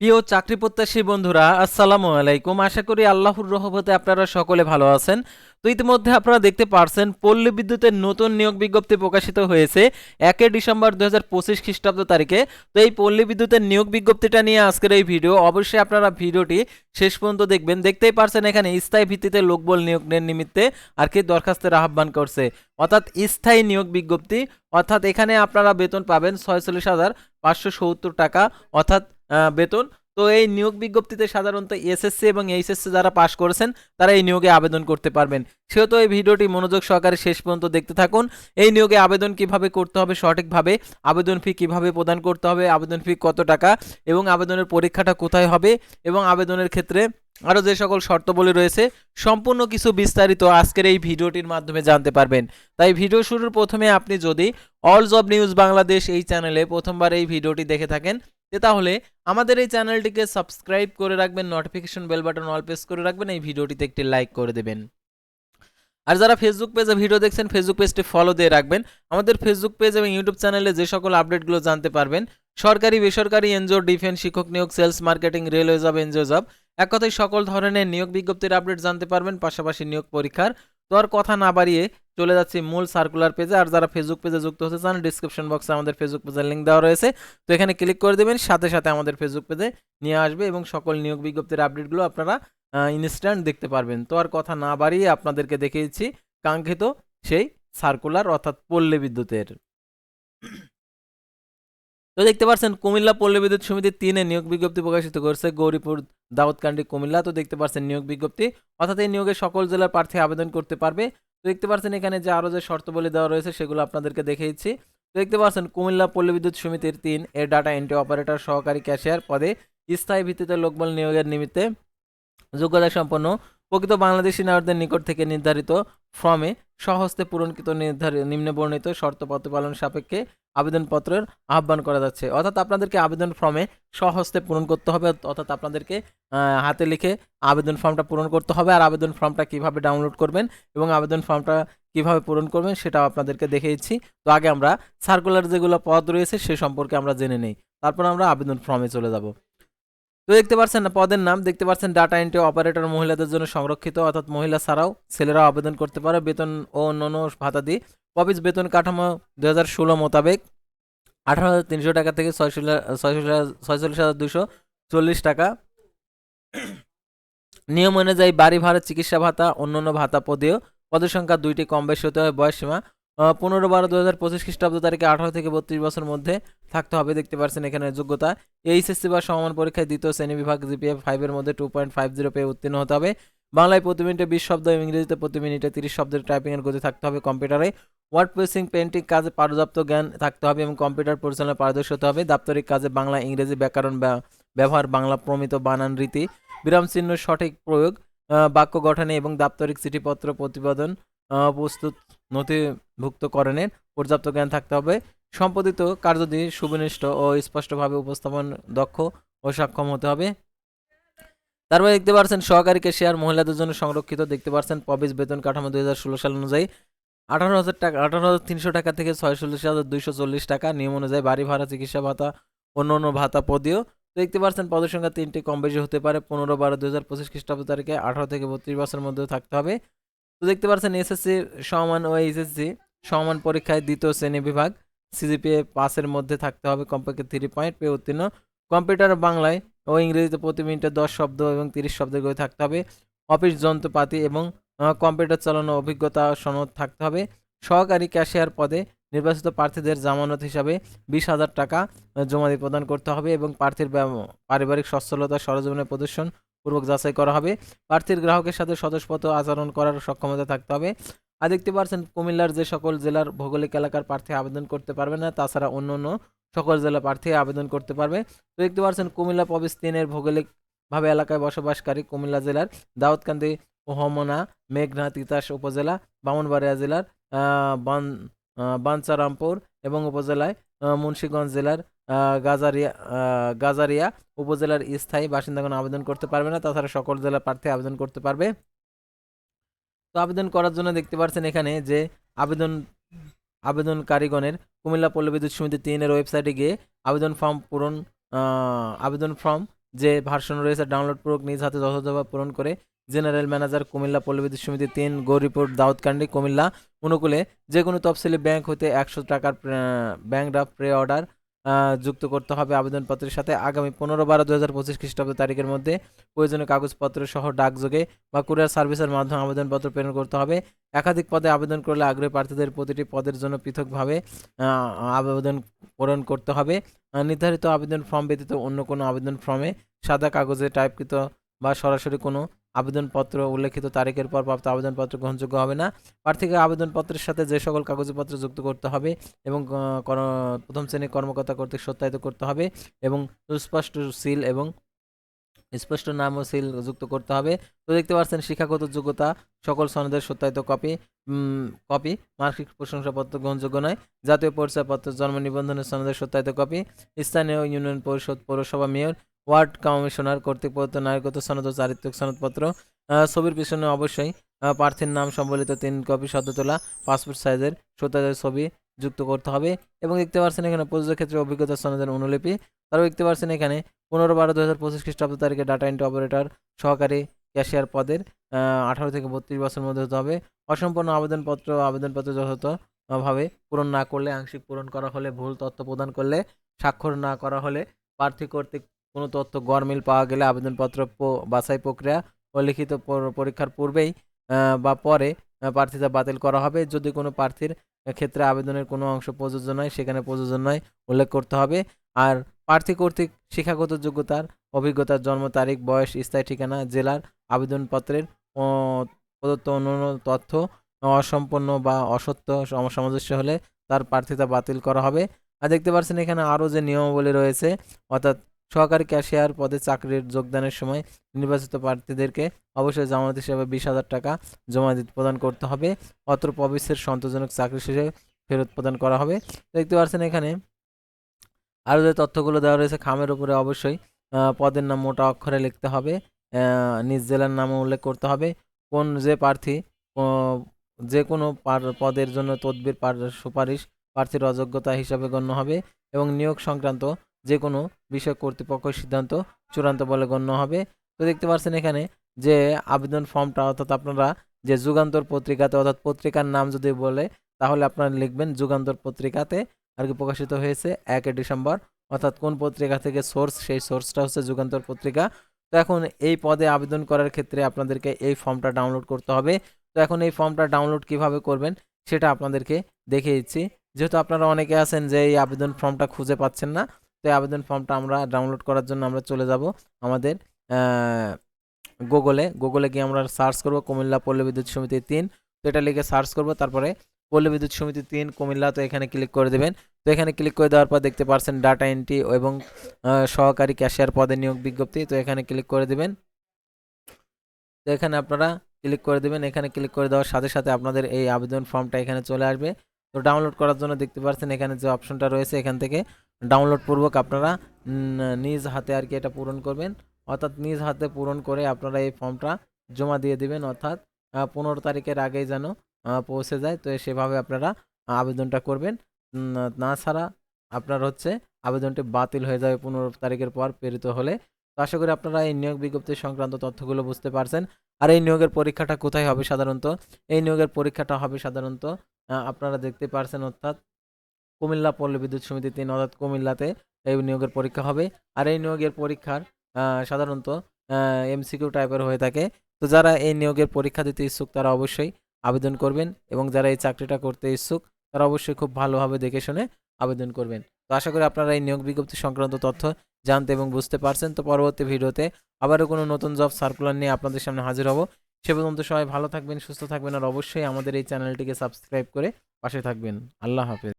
প্রিয় চাকরি প্রত্যাশী বন্ধুরা, আসসালামু আলাইকুম। আশা করি আল্লাহর রহমতে আপনারা সকলে ভালো আছেন। তো ইতিমধ্যে আপনারা দেখতে পারছেন, পল্লী বিদ্যুতের নতুন নিয়োগ বিজ্ঞপ্তি প্রকাশিত হয়েছে একে ডিসেম্বর দু হাজার পঁচিশ খ্রিস্টাব্দ তারিখে। তো এই পল্লী বিদ্যুতের নিয়োগ বিজ্ঞপ্তিটা নিয়ে আজকের এই ভিডিও, অবশ্যই আপনারা ভিডিওটি শেষ পর্যন্ত দেখবেন। দেখতেই পারছেন এখানে স্থায়ী ভিত্তিতে লোকবল নিয়োগের নিমিত্তে আর কি দরখাস্তের আহ্বান করছে। অর্থাৎ স্থায়ী নিয়োগ বিজ্ঞপ্তি, অর্থাৎ এখানে আপনারা বেতন পাবেন ছয়চল্লিশ হাজার পাঁচশো সত্তর টাকা, অর্থাৎ বেতন। তো এই নিয়োগ বিজ্ঞপ্তিতে সাধারণত এসএসসি এবং এইচএসসি যারা পাশ করেছেন, তারা এই নিয়োগে আবেদন করতে পারবেন। সেহেতু এই ভিডিওটি মনোযোগ সহকারে শেষ পর্যন্ত দেখতে থাকুন। এই নিয়োগে আবেদন কীভাবে করতে হবে সঠিকভাবে, আবেদন ফি কীভাবে প্রদান করতে হবে, আবেদন ফি কত টাকা এবং আবেদনের পরীক্ষাটা কোথায় হবে এবং আবেদনের ক্ষেত্রে আরও যে সকল শর্তাবলী রয়েছে, সম্পূর্ণ কিছু বিস্তারিত আজকের এই ভিডিওটির মাধ্যমে জানতে পারবেন। তাই ভিডিও শুরুর প্রথমে আপনি যদি অল জব নিউজ বাংলাদেশ এই চ্যানেলে প্রথমবার এই ভিডিওটি দেখে থাকেন তাহলে আমাদের এই চ্যানেলটিকে সাবস্ক্রাইব করে রাখবেন notification bell button all press করে রাখবেন, এই ভিডিওটিতে একটি লাইক করে দেবেন। আর যারা ফেসবুক পেজে ভিডিও দেখছেন ফেসবুক পেজটি ফলো দিয়ে রাখবেন। আমাদের ফেসবুক পেজ এবং ইউটিউব চ্যানেলে যে সকল আপডেটগুলো জানতে পারবেন, সরকারি, বেসরকারি এনজিও ডিফেন্স শিক্ষক নিয়োগ sales marketing railway job NGO job এক কথায় সকল ধরনের নিয়োগ বিজ্ঞপ্তির আপডেট জানতে পারবেন, পাশাপাশি নিয়োগ পরীক্ষার তো আর কথা না বাড়িয়ে চলে যাচ্ছি মূল সার্কুলার পেজে আর যারা ফেসবুক পেজে যুক্ত হতে চান ডিসক্রিপশন বক্সে আমাদের ফেসবুক পেজের লিঙ্ক দেওয়া রয়েছে। তো এখানে ক্লিক করে দেবেন, সাথে সাথে আমাদের ফেসবুক পেজে নিয়ে আসবে এবং সকল নিয়োগ বিজ্ঞপ্তির আপডেটগুলো আপনারা ইনস্ট্যান্ট দেখতে পারবেন। তো আর কথা না বাড়িয়ে আপনাদেরকে দেখিয়েছি, কাঙ্ক্ষিত সেই সার্কুলার অর্থাৎ পল্লী বিদ্যুতের। তো দেখতে পাচ্ছেন কুমিল্লা পল্লী বিদ্যুৎ সমিতি তিনে নিয়োগ বিজ্ঞপ্তি প্রকাশিত করেছে গৌরীপুর, দাউদকান্দি, কুমিল্লা। তো দেখতে পাচ্ছেন নিয়োগ বিজ্ঞপ্তি, অর্থাৎ এই নিয়োগে সকল জেলার প্রার্থী আবেদন করতে পারবে। তো দেখতে পাচ্ছেন এখানে যে আরও যে শর্তাবলী দেওয়া রয়েছে, সেগুলো আপনাদেরকে দেখিয়েছি তো দেখতে পাচ্ছেন কুমিল্লা পল্লী বিদ্যুৎ সমিতির তিন এর ডাটা এন্ট্রি অপারেটর, সহকারী ক্যাশিয়ার পদে স্থায়ী ভিত্তিতে লোকবল নিয়োগের নিমিত্তে যোগ্যতা সম্পন্ন প্রকৃত বাংলাদেশি নাগরিকদের নিকট থেকে নির্ধারিত ফর্মে সহস্তে পূরণকৃত নির্ধারিত নিম্নে বর্ণিত শর্ত প্রতিপালন সাপেক্ষে আবেদনপত্রের আহ্বান করা যাচ্ছে। অর্থাৎ আপনাদেরকে আবেদন ফর্মে সহস্তে পূরণ করতে হবে, অর্থাৎ আপনাদেরকে হাতে লিখে আবেদন ফর্মটা পূরণ করতে হবে আর আবেদন ফর্মটা কীভাবে ডাউনলোড করবেন এবং আবেদন ফর্মটা কীভাবে পূরণ করবেন সেটাও আপনাদেরকে দেখিয়েছি। তো আগে আমরা সার্কুলার যেগুলো পদ রয়েছে সে সম্পর্কে আমরা জেনে নেই। তারপর আমরা আবেদন ফর্মে চলে যাব। তো দেখতে পাচ্ছেন না, পদের নাম, দেখতে পাচ্ছেন ডাটা এন্ট্রি অপারেটর মহিলাদের জন্য সংরক্ষিত, অর্থাৎ মহিলা ছাড়াও ছেলেরাও আবেদন করতে পারে। বেতন ও অন্যান্য ভাতা দিয়ে অফিস বেতন কাঠামো দু হাজার ষোলো মোতাবেক আঠারো হাজার তিনশো টাকা থেকে ছয়চল্লিশ হাজার দুশো চল্লিশ টাকা। নিয়ম অনুযায়ী বাড়ি ভাড়া, চিকিৎসা ভাতা, অন্যান্য ভাতা পদেও পদের সংখ্যা দুইটি কম বেশি হতে হবে বয়স সীমা। পনেরো বারো দু হাজার পঁচিশ খ্রিস্টাব্দ তারিখে আঠারো থেকে বত্রিশ বছর মধ্যে থাকতে হবে, দেখতে পাচ্ছেন এখানে যোগ্যতা। এইচএসসি বা সমান পরীক্ষায় দ্বিতীয় শ্রেণি বিভাগ জিপিএ ফাইভের মধ্যে টু পয়েন্ট ফাইভ জিরো পেয়ে উত্তীর্ণ হতে হবে। বাংলায় প্রতি মিনিটে বিশ শব্দ এবং ইংরেজিতে প্রতি মিনিটে তিরিশ শব্দের টাইপিংয়ের গতি থাকতে হবে কম্পিউটারে। ওয়ার্ড প্রেসিং পেন্টিং কাজে পারদপ্ত জ্ঞান থাকতে হবে এবং কম্পিউটার পরিচালনায় পারদর্শী হতে হবে। দাপ্তরিক কাজে বাংলা, ইংরেজি ব্যাকরণ ব্যবহার, বাংলা প্রমিত বানান রীতি, বিরাম চিহ্ন সঠিক প্রয়োগ বাক্য গঠনে এবং দাপ্তরিক চিঠিপত্র প্রতিবেদন প্রস্তুত নথিভুক্তকরণের পর্যাপ্ত জ্ঞান থাকতে হবে। সম্পাদিত কার্যদি সুবিনিষ্ট ও স্পষ্টভাবে উপস্থাপন, দক্ষ ও সক্ষম হতে হবে। তারপরে দেখতে পাচ্ছেন সহকারী কেশিয়ার মহিলাদের জন্য সংরক্ষিত। দেখতে পাচ্ছেন পবিস বেতন কাঠামো দুই হাজার ষোলো সাল অনুযায়ী আঠারো হাজার টাকা, আঠারো হাজার তিনশো টাকা থেকে ছয়চল্লিশ হাজার দুইশো চল্লিশ টাকা নিয়ম অনুযায়ী বাড়ি ভাড়া, চিকিৎসা ভাতা, অন্য অন্য ভাতা পদীয়। তো দেখতে পাচ্ছেন পদের সংখ্যা তিনটি, কম বেশি হতে পারে পনেরো বারো দুই হাজার পঁচিশ খ্রিস্টাব্দ তারিখে আঠারো থেকে বত্রিশ বছরের মধ্যে থাকতে হবে। তো দেখতে পাচ্ছেন এসএসসি সমান ও এইচএসসি সমান পরীক্ষায় দ্বিতীয় শ্রেণি বিভাগ, সিজিপিএ পাসের মধ্যে থাকতে হবে কমপক্ষে থ্রি পয়েন্ট পেয়ে উত্তীর্ণ। কম্পিউটার বাংলায় ও ইংরেজিতে প্রতি মিনিটে দশ শব্দ এবং তিরিশ শব্দের করে থাকতে হবে। অফিস যন্ত্রপাতি এবং কম্পিউটার চালানোর অভিজ্ঞতা সনদ থাকতে হবে। সহকারী ক্যাশিয়ার পদে নির্বাচিত প্রার্থীদের জামানত হিসাবে বিশ হাজার টাকা জমা দিয়ে প্রদান করতে হবে এবং প্রার্থীর পারিবারিক সচ্ছলতা সরজমিনের প্রদর্শন পূর্বক যাচাই করা হবে। প্রার্থীর গ্রাহকের সাথে স্বতঃস্ফূর্ত আচরণ করার সক্ষমতা থাকতে হবে। আর দেখতে পাচ্ছেন কুমিল্লার যে সকল জেলার ভৌগোলিক এলাকার প্রার্থী আবেদন করতে পারবে না, তাছাড়া অন্য অন্য সকল জেলা প্রার্থী আবেদন করতে পারবে। তো দেখতে পাচ্ছেন, কুমিল্লা প্রবেশ তিনের ভৌগোলিকভাবে এলাকায় বসবাসকারী কুমিল্লা জেলার দাউদকান্দি ও হমনা মেঘনা, তিতাস উপজেলা, বামনবাড়িয়া জেলার বান বাঞ্চারামপুর এবং উপজেলায় মুন্সীগঞ্জ জেলার গাজারিয়া গাজারিয়া উপজেলার স্থায়ী বাসিন্দাগণ আবেদন করতে পারবে না। তাছাড়া সকল জেলা প্রার্থী আবেদন করতে পারবে। তো আবেদন করার জন্য দেখতে পাচ্ছেন এখানে যে আবেদন আবেদনকারীগণের কুমিল্লা পল্লী বিদ্যুৎ সমিতি তিনের ওয়েবসাইটে গিয়ে আবেদন ফর্ম পূরণ আবেদন ফর্ম যে ভার্সন রয়েছে ডাউনলোড পূর্বক নিজ হাতে যথাযথভাবে পূরণ করে জেনারেল ম্যানেজার কুমিল্লা পল্লী বিদ্যুৎ সমিতি তিন, গো রিপোর্ট, দাউদকান্দি, কুমিল্লা। অনুকূলে যে কোনো তফসিলি ব্যাংক হতে একশো টাকার ব্যাংক ড্রাফট প্রে অর্ডার যুক্ত করতে হবে আবেদনপত্রের সাথে। আগামী পনেরো বারো দু হাজার পঁচিশ খ্রিস্টাব্দ তারিখের মধ্যে প্রয়োজনীয় কাগজপত্র সহ ডাকযোগে বা কুরিয়ার সার্ভিসের মাধ্যমে আবেদনপত্র প্রেরণ করতে হবে। একাধিক পদে আবেদন করলে আগ্রহী প্রার্থীদের প্রতিটি পদের জন্য পৃথকভাবে আবেদন পূরণ করতে হবে। নির্ধারিত আবেদন ফর্ম ব্যতীত অন্য কোনো আবেদন ফর্মে সাদা কাগজে টাইপকৃত বা সরাসরি কোনো আবেদনপত্র, উল্লেখিত তারিখের পর প্রাপ্ত আবেদনপত্র গ্রহণযোগ্য হবে না। প্রার্থীকে আবেদনপত্রের সাথে যে সকল কাগজপত্র যুক্ত করতে হবে এবং প্রথম শ্রেণির কর্মকর্তা কর্তৃক সত্যায়িত করতে হবে এবং সুস্পষ্ট সিল এবং স্পষ্ট নাম ও সিল যুক্ত করতে হবে। তো দেখতে পাচ্ছেন শিক্ষাগত যোগ্যতা, সকল সনদের সত্যায়িত কপি কপি মার্কিক প্রশংসাপত্র গ্রহণযোগ্য নয়। জাতীয় পরিচয়পত্র, জন্ম নিবন্ধনের সনদের সত্যায়িত কপি, স্থানীয় ইউনিয়ন পরিষদ, পৌরসভা, মেয়র ওয়ার্ড কমিশনার কর্তৃক প্রদত্ত নাগরিকত্ব সনদ ও চারিত্রিক সনদপত্র ছবির পিছনে অবশ্যই প্রার্থীর নাম সম্বলিত তিন কপি সদ্য তোলা পাসপোর্ট সাইজের সত্যায়িত ছবি যুক্ত করতে হবে। এবং দেখতে পাচ্ছেন এখানে প্রযোজ্য ক্ষেত্রে অভিজ্ঞতা সনদের অনুলিপি। তারপর দেখতে পাচ্ছেন এখানে পনেরো বারো দু হাজার পঁচিশ খ্রিস্টাব্দ তারিখে ডাটা এন্ট্রি অপারেটর সহকারী ক্যাশিয়ার পদের আঠারো থেকে বত্রিশ বছরের মধ্যে হতে হবে। অসম্পূর্ণ আবেদনপত্র আবেদনপত্র যথাযথভাবে পূরণ না করলে, আংশিক পূরণ করা হলে, ভুল তথ্য প্রদান করলে, স্বাক্ষর না করা হলে, প্রার্থী কর্তৃক কোনো তথ্য গরমিল পাওয়া গেলে আবেদনপত্র বাছাই প্রক্রিয়া ও লিখিত পরীক্ষার পূর্বেই বা পরে প্রার্থিতা বাতিল করা হবে। যদি কোনো প্রার্থীর ক্ষেত্রে আবেদনের কোনো অংশ প্রযোজ্য নয়, সেখানে প্রযোজ্য নয় উল্লেখ করতে হবে। আর প্রার্থী কর্তৃক শিক্ষাগত যোগ্যতার অভিজ্ঞতার জন্ম তারিখ, বয়স, স্থায়ী ঠিকানা, জেলার আবেদনপত্রের প্রদত্ত অন্যান্য তথ্য অসম্পন্ন বা অসত্য সম- সামঞ্জস্য হলে তার প্রার্থিতা বাতিল করা হবে। আর দেখতে পাচ্ছেন এখানে আরও যে নিয়মাবলী রয়েছে, অর্থাৎ সহকারী ক্যাশিয়ার পদে চাকরির যোগদানের সময় নির্বাচিত প্রার্থীদেরকে অবশ্যই জামানত হিসেবে বিশ হাজার টাকা জমা প্রদান করতে হবে। অত্র প্রবিশের সন্তোষজনক চাকরি শেষে ফেরত প্রদান করা হবে। দেখতে পাচ্ছেন এখানে আরও যে তথ্যগুলো দেওয়া রয়েছে, খামের উপরে অবশ্যই পদের নাম মোটা অক্ষরে লিখতে হবে। নিজ জেলার নামও উল্লেখ করতে হবে। কোন যে প্রার্থী যে কোনো পদের জন্য তদবির পার- সুপারিশ প্রার্থীর অযোগ্যতা হিসাবে গণ্য হবে এবং নিয়োগ সংক্রান্ত যে কোনো বিষয় কর্তৃপক্ষের সিদ্ধান্ত চূড়ান্ত বলে গণ্য হবে। তো দেখতে পাচ্ছেন এখানে যে আবেদন ফর্মটা, অর্থাৎ আপনারা যে যুগান্তর পত্রিকাতে, অর্থাৎ পত্রিকার নাম যদি বলে, তাহলে আপনারা লিখবেন যুগান্তর পত্রিকাতে, আর কি প্রকাশিত হয়েছে একই ডিসেম্বর, অর্থাৎ কোন পত্রিকা থেকে সোর্স, সেই সোর্সটা হচ্ছে যুগান্তর পত্রিকা। তো এখন এই পদে আবেদন করার ক্ষেত্রে আপনাদেরকে এই ফর্মটা ডাউনলোড করতে হবে। তো এখন এই ফর্মটা ডাউনলোড কীভাবে করবেন, সেটা আপনাদেরকে দেখিয়ে দিচ্ছি। যেহেতু আপনারা অনেকে আছেন যে এই আবেদন ফর্মটা খুঁজে পাচ্ছেন না তো আবেদন ফর্মটা আমরা ডাউনলোড করার জন্য আমরা চলে যাব আমাদের গুগলে গুগলে গিয়ে আমরা সার্চ করব কুমিল্লা পল্লী বিদ্যুৎ সমিতি তিন। তো এটা লিখে সার্চ করব, তারপরে পল্লী বিদ্যুৎ সমিতি তিন, কুমিল্লা, তো এখানে ক্লিক করে দেবেন। তো এখানে ক্লিক করে দেওয়ার পর দেখতে পারছেন ডাটা এন্ট্রি এবং সহকারী ক্যাশিয়ার পদে নিয়োগ বিজ্ঞপ্তি, তো এখানে ক্লিক করে দেবেন। তো এখানে আপনারা ক্লিক করে দেবেন। এখানে ক্লিক করে দেওয়ার সাথে সাথে আপনাদের এই আবেদন ফর্মটা এখানে চলে আসবে। তো ডাউনলোড করার জন্য দেখতে পাচ্ছেন এখানে যে অপশনটা রয়েছে এখান থেকে ডাউনলোড পূর্বক আপনারা নিজ হাতে আর কি এটা পূরণ করবেন। অর্থাৎ নিজ হাতে পূরণ করে আপনারা এই ফর্মটা জমা দিয়ে দিবেন। অর্থাৎ পনেরো তারিখের আগেই যেন পৌঁছে যায়। তো সেভাবে আপনারা আবেদনটা করবেন। না ছাড়া আপনার হচ্ছে আবেদনটি বাতিল হয়ে যাবে পনেরো তারিখের পর প্রেরিত হলে। তো আশা করি আপনারা এই নিয়োগ বিজ্ঞপ্তি সংক্রান্ত তথ্যগুলো বুঝতে পারছেন। আর এই নিয়োগের পরীক্ষাটা কোথায় হবে সাধারণত? এই নিয়োগের পরীক্ষাটা হবে সাধারণত আপনারা দেখতে পারছেন অর্থাৎ কুমিল্লা পল্লী বিদ্যুৎ সমিতি তিন অর্থাৎ কুমিল্লাতে এই নিয়োগের পরীক্ষা হবে। আর এই নিয়োগের পরীক্ষার সাধারণত এমসিকিউ টাইপের হয়ে থাকে। তো যারা এই নিয়োগের পরীক্ষা দিতে ইচ্ছুক, তারা অবশ্যই আবেদন করবেন এবং যারা এই চাকরিটা করতে ইচ্ছুক, তারা অবশ্যই খুব ভালোভাবে দেখে শুনে আবেদন করবেন। তো আশা করি আপনারা এই নিয়োগ বিজ্ঞপ্তি সংক্রান্ত তথ্য জানতে এবং বুঝতে পারছেন। তো পরবর্তী ভিডিওতে আবারও কোনো নতুন জব সার্কুলার নিয়ে আপনাদের সামনে হাজির হব। সে পর্যন্ত সবাই ভালো থাকবেন, সুস্থ থাকবেন, আর অবশ্যই আমাদের এই চ্যানেলটিকে সাবস্ক্রাইব করে পাশে থাকবেন। আল্লাহ হাফেজ।